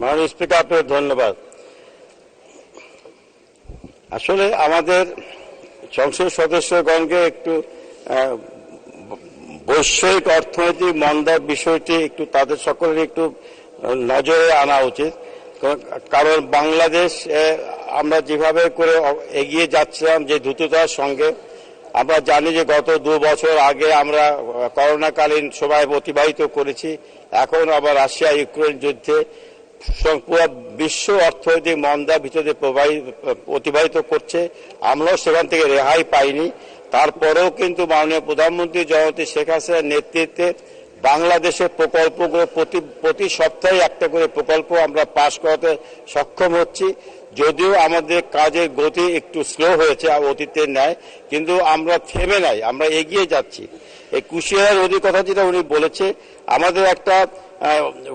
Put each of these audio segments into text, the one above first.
মাননীয় স্পিকার, আপনাকে ধন্যবাদ। আসলে আমাদের সংসদ সদস্যগণকে একটু বৈষয়িক অর্থনৈতিক মন্দার বিষয়টি একটু তাদের সকলের একটু নজরে আনা উচিত। কারণ- বাংলাদেশ আমরা যেভাবে করে এগিয়ে যাচ্ছিলাম যে দ্রুততার সঙ্গে, আমরা জানি যে গত দু বছর আগে আমরা করোনাকালীন সময় অতিবাহিত করেছি। এখন আবার রাশিয়া ইউক্রেন যুদ্ধে বিশ্ব অর্থনৈতিক মন্দা ভিতরে অতিবাহিত করছে। আমরাও সেখান থেকে রেহাই পাইনি। তারপরেও কিন্তু মাননীয় প্রধানমন্ত্রী জয়ন্তী শেখ হাসিনার নেতৃত্বে বাংলাদেশের প্রকল্পগুলো প্রতি প্রতি সপ্তাহে একটা করে প্রকল্প আমরা পাশ করাতে সক্ষম হচ্ছি। যদিও আমাদের কাজের গতি একটু স্লো হয়েছে অতীতের ন্যায়, কিন্তু আমরা থেমে নাই, আমরা এগিয়ে যাচ্ছি। এই কুশিয়ার নদীর কথা যেটা উনি বলেছে, আমাদের একটা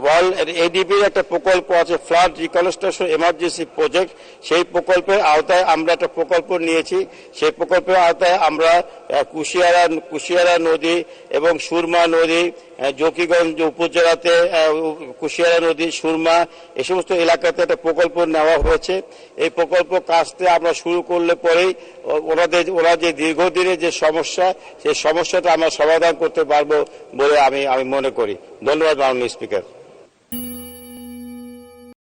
ওয়ার্ল্ড এডিবির একটা প্রকল্প আছে, ফ্লাড রিকনস্ট্রাকশন এমার্জেন্সি প্রজেক্ট। সেই প্রকল্পের আওতায় আমরা একটা প্রকল্প নিয়েছি। সেই প্রকল্পের আওতায় আমরা কুশিয়ারা কুশিয়ারা নদী এবং সুরমা নদী জকিগঞ্জ উপজেলাতে কুশিয়ারা নদী, সুরমা, এই সমস্ত এলাকাতে একটা প্রকল্প নেওয়া হয়েছে। এই প্রকল্প কাজতে আমরা শুরু করলে পরেই ওনাদের, ওরা যে দীর্ঘদিনের যে সমস্যা, সেই সমস্যাটা আমরা সমাধান করতে পারব বলে আমি আমি মনে করি। ধন্যবাদ, মাননীয় স্পিকার